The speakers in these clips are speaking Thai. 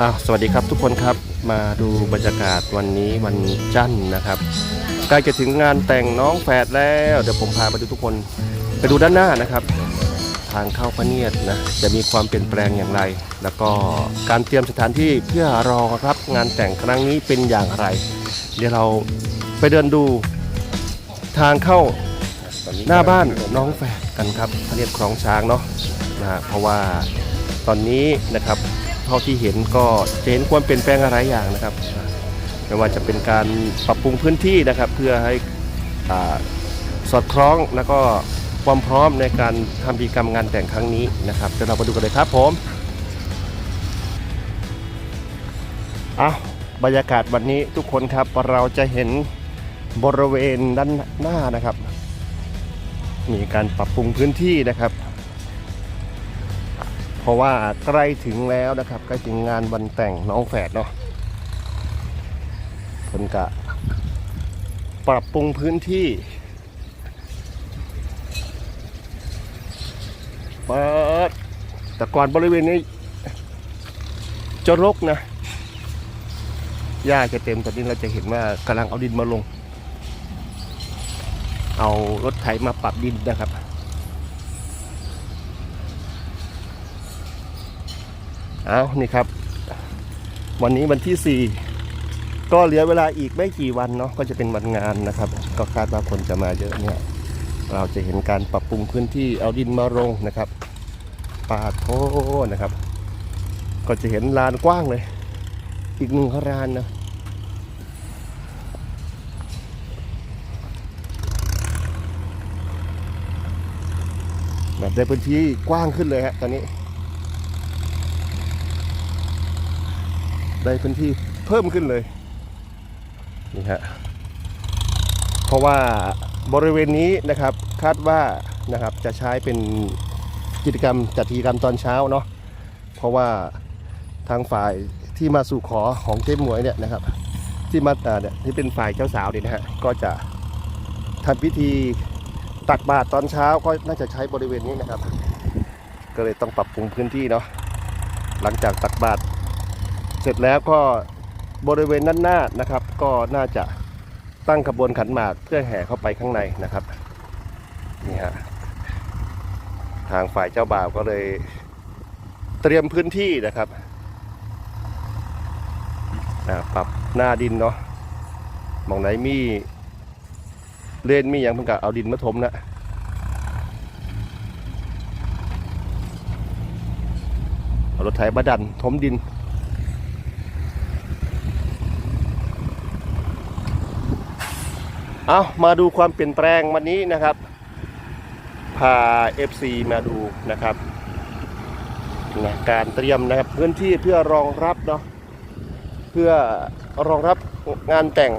อ้าวสวัสดีครับทุกคนครับมาดูบรรยากาศวันนี้วันจันทร์นะครับใกล้จะถึงงานแต่งน้องแฝดแล้วเดี๋ยวผมพาไปดูทุกคนไปดูด้านหน้านะครับ ทางเข้าพระเนียดนะจะมีความเปลี่ยนแปลงอย่างไร แล้วก็การเตรียมสถานที่เพื่อรองรับงานแต่งครั้งนี้เป็นอย่างไร เดี๋ยวเราไปเดินดูทางเข้าหน้าบ้านน้องแฝดกันครับพระเนียดคลองช้างเนาะนะฮะเพราะว่าตอนนี้นะครับ ท่าที่เห็นก็จะเห็นความเปลี่ยนแปลงอะไรอย่างนะครับไม่ว่าจะเป็นการปรับปรุงพื้นที่นะครับ เพื่อให้อสอดคล้องแล้วก็ความพร้อมในการทำพิธีกรรมงานแต่งครั้งนี้นะครับเดี๋ยวเรามาดูกันเลยครับผมเอาบรรยากาศวันนี้ทุกคนครับเราจะเห็นบริเวณด้านหน้านะครับ มีการปรับปรุงพื้นที่นะครับ เพราะว่าใกล้ถึงแล้วนะครับใกล้ถึงงานวันแต่งน้องแฝดเนาะคนกะปรับปรุงพื้นที่เปิดแต่ก่อนบริเวณนี้จะรกนะหญ้าจะเต็มตอนนี้เราจะเห็นว่ากำลังเอาดินมาลง เอารถไถมาปรับดินนะครับ เอานี่ครับ วันนี้วันที่ 4 ก็เหลือเวลาอีกไม่กี่วันเนาะก็จะเป็นวันงานนะครับ ก็คาดว่าคนจะมาเยอะเนี่ยเราจะเห็นการปรับปรุงพื้นที่เอาดินมาลงนะครับปาโทนะครับ ก็จะเห็นลานกว้างเลย อีกหนึ่งลานนะแบบได้พื้นที่กว้างขึ้นเลยฮะตอนนี้ ได้พื้นที่เพิ่มขึ้นเลยนี่ฮะเพราะว่าบริเวณนี้นะครับคาดว่านะครับจะใช้เป็นกิจกรรมจัดกิจกรรมตอนเช้าเนาะเพราะว่าทางฝ่ายที่มาสู่ขอของเจ๊หมวยเนี่ยนะครับ ที่มาอ่าเนี่ยที่เป็นฝ่ายเจ้าสาวเนี่ยนะฮะก็จะทำพิธีตักบาตรตอนเช้าก็น่าจะใช้บริเวณนี้นะครับ ก็เลยต้องปรับปรุงพื้นที่เนาะหลังจากตักบาตร เสร็จแล้วก็บริเวณด้านหน้านะครับ ก็น่าจะตั้งขบวนขันหมากเพื่อแห่เข้าไปข้างในนะครับนี่ฮะทางฝ่ายเจ้าบ่าวก็เลยเตรียมพื้นที่นะครับปรับหน้าดินเนาะมองไหนมีเลนมีอย่างเพิ่งกะเอาดินมาถมนะเอารถไถมาดันถมดิน เอามาดูความเปลี่ยนแปลงวันนี้นะครับ พา FC มาดูนะครับนะการเตรียมนะครับพื้นที่เพื่อรองรับเนาะเพื่อรองรับงานแต่ง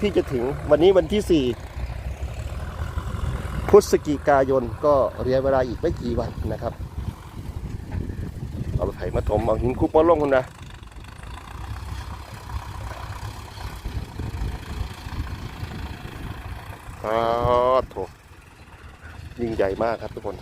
ที่จะถึงวันนี้วันที่ 4 พฤศจิกายนก็เรียเวลาอีกไม่กี่วันนะครับ เอาไถมาถมเอาหินคุกมาลงคุณนะ อ๋อโถยิ่งใหญ่มากครับทุกคน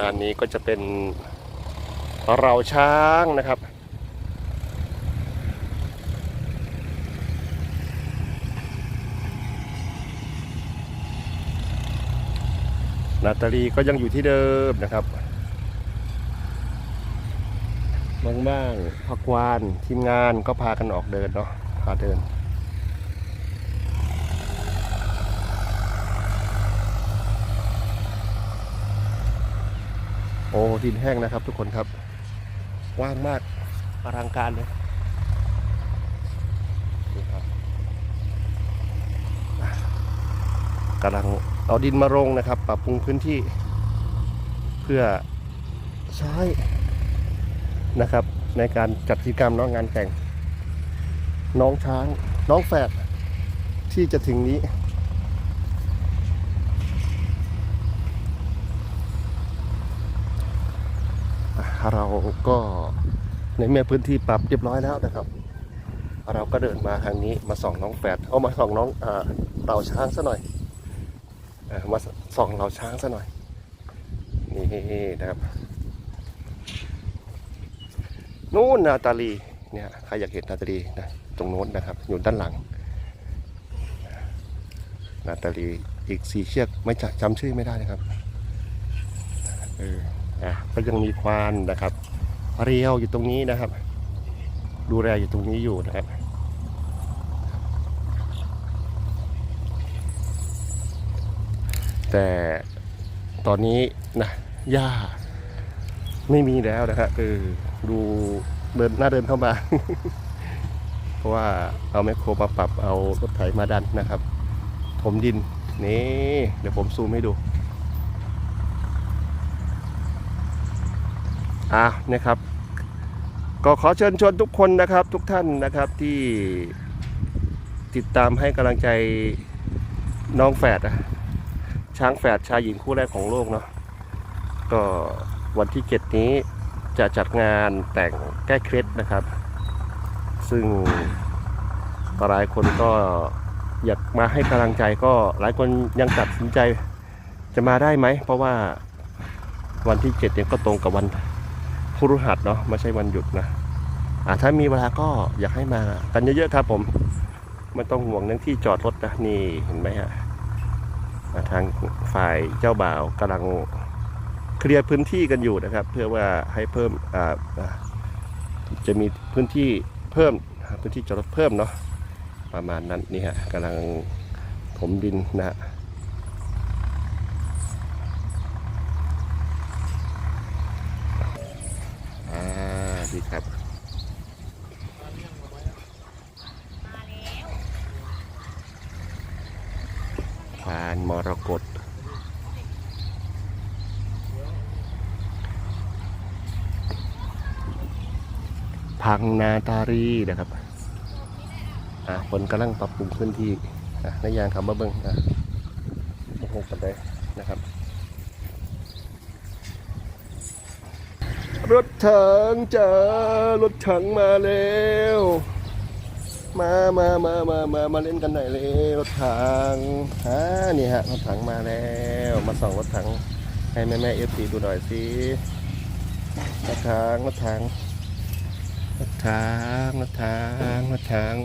อันนี้ก็จะเป็นเราช้างนะครับ นาตาลีก็ยังอยู่ที่เดิมนะครับบ้างๆพักวานทีมงานก็พากันออกเดินเนาะพาเดิน โอ้ดินแห้งนะครับทุกคนครับว่างมากอลังการเลยนี่ครับกำลังเอาดินมาลงนะครับ ปรับปรุงพื้นที่ เพื่อใช้นะครับ ในการจัดกิจกรรมน้องงานแต่ง น้องช้าง น้องแฝดที่จะถึงนี้ เราก็ในเมื่อพื้นที่ปรับเรียบร้อยแล้วนะครับ เราก็เดินมาทางนี้มาส่องน้องแฝดเอามาส่องน้องอ่าเราช้างซะหน่อยเออมาส่องเราช้างซะหน่อยนี่นะครับนู่นนาตาลีเนี่ยใครอยากเห็นนาตาลีนะตรงโน้นนะครับ อยู่ด้านหลัง นาตาลีอีกสี่เชือกไม่จำชื่อไม่ได้นะครับเออ อะก็ยังมีควานนะครับเรียวอยู่ตรงนี้นะครับ ดูแลอยู่ตรงนี้อยู่นะครับแต่ตอนนี้นะหญ้าไม่มีแล้วนะครับเออดูเดินหน้าเดินเข้ามา เพราะว่าเอาแมคโครมาปรับเอารถไถมาดันนะครับถมดินนี่เดี๋ยวผมซูมให้ดู อะนะครับ ก็ขอเชิญชวนทุกคนนะครับทุกท่านนะครับที่ติดตามให้กำลังใจน้องแฝดอะช้างแฝดชายหญิงคู่แรกของโลกเนาะก็วันที่เจ็ดนี้จะจัดงานแต่งแก้เคล็ดนะครับ ซึ่งหลายคนก็อยากมาให้กำลังใจก็หลายคนยังตัดสินใจจะมาได้ไหม เพราะว่าวันที่เจ็ดเนี่ยก็ตรงกับวัน พฤหัสเนาะไม่ใช่วันหยุดนะอ่าถ้ามีเวลาก็อยากให้มากันเยอะๆครับผมไม่ต้องห่วงเรื่องที่จอดรถนะนี่เห็นไหมฮะทางฝ่ายเจ้าบ่าวกำลังเคลียร์พื้นที่กันอยู่นะครับ เพื่อว่าให้เพิ่มจะมีพื้นที่เพิ่มพื้นที่จอดรถเพิ่มเนาะประมาณนั้นนี่ฮะกำลังถมดินนะฮะ ดีครับควานมรกตพังนาตารีนะครับอะคนกำลังปรับปรุงพื้นที่อะนายยางคำมาเบิ้งอะมาหกันเลยนะครับ รถถังจ้ารถถังมาแล้วมามามามามามาเล่นกันหน่อยเลยรถถังอ่านี่ฮะรถถังมาแล้วมาส่องรถถังให้แม่แม่เอฟซีดูหน่อยสิรถถังรถถังรถถังรถถังรถถัง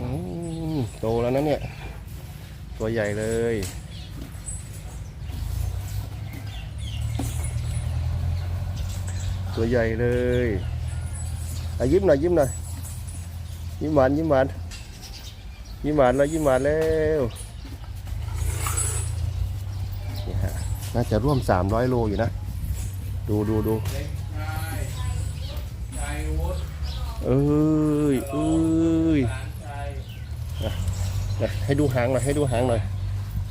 โตแล้วนะเนี่ยตัวใหญ่เลย ตัวใหญ่เลยอะยิ้มหน่อยยิ้มหน่อยยิ้มหวานยิ้มหวานยิ้มหวานแล้วยิ้มหวานแล้วนี่ฮะน่าจะร่วม 300 โลอยู่นะ ดูดูดูเอ้ยเอ้ยให้ดูหางหน่อยให้ดูหางหน่อย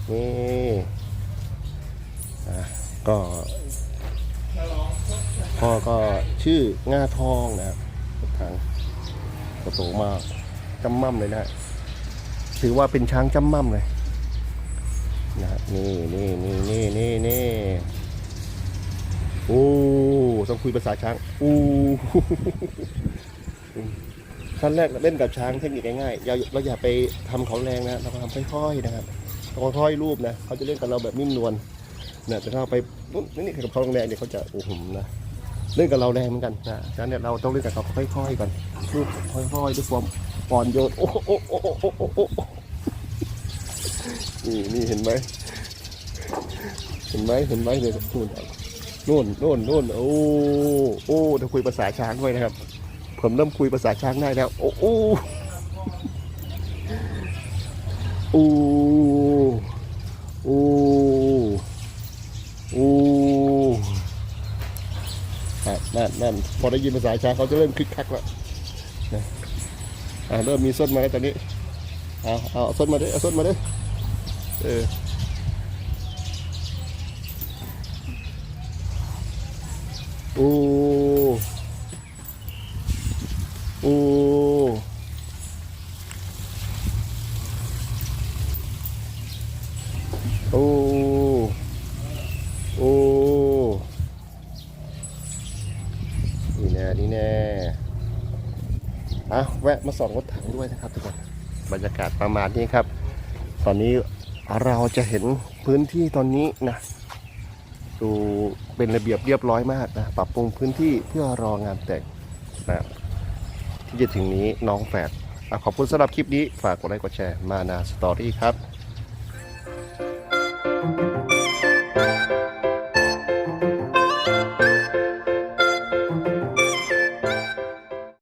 นี่อะก็ฉลอ พ่อก็ชื่อง่าทองนะครับรถถังกระโตมากจำม่ำเลยนะถือว่าเป็นช้างจำม่ำเลยนะนี่นี่นี่นี่นี่นี่โอ้ต้องคุยภาษาช้างอู้ขั้นแรกเล่นกับช้างเทคนิคง่ายง่าเราอย่าไปทำเขาแรงนะเราทำค่อยๆนะครับต้องค่อยๆรูปนะเขาจะเล่นกับเราแบบนิ่มนวลเนี่ยแต่ถ้าไปปุ๊บนี่กับเขาแรงเนี่ยเขาจะโอ้โหนะ เล่นกับเราแรงเหมือนกันนะฉะนั้นเนี่ยเราต้องเล่นกับเขาค่อยๆก่อนลูกค่อยๆด้วยความอ่อนโยนโอ้โหโอ้โอ้โอ้โอ้โหนี่นี่เห็นไหมเห็นไหมเห็นไหมเนี่ยนู่นนู่นนู่นนู่นโอ้โอ้ถ้าคุยภาษาช้างด้วยนะครับ ผมเริ่มคุยภาษาช้างได้แล้ว โอ้โอ้โอ้โอ้ ครับ นั่นนั่นพอได้ยินภาษาช้างเขาจะเริ่มคึกคักแล้วนะอ่าเริ่มมีส้นมาแล้วตอนนี้เอาเอาส้นมาด้วยเอาส้นมาด้วยเออโอ้โอ้โอ้โอ้ นี่แน่นี่แน่อะ แวะมาส่องรถถังด้วยนะครับทุกคนบรรยากาศประมาณนี้ครับ ตอนนี้เราจะเห็นพื้นที่ตอนนี้นะดูเป็นระเบียบเรียบร้อยมากนะปรับปรุงพื้นที่เพื่อรองานแต่งนะที่จะถึงนี้น้องแฝดขอบคุณสำหรับคลิปนี้ฝากกดไลค์กดแชร์มานาสตอรี่ครับ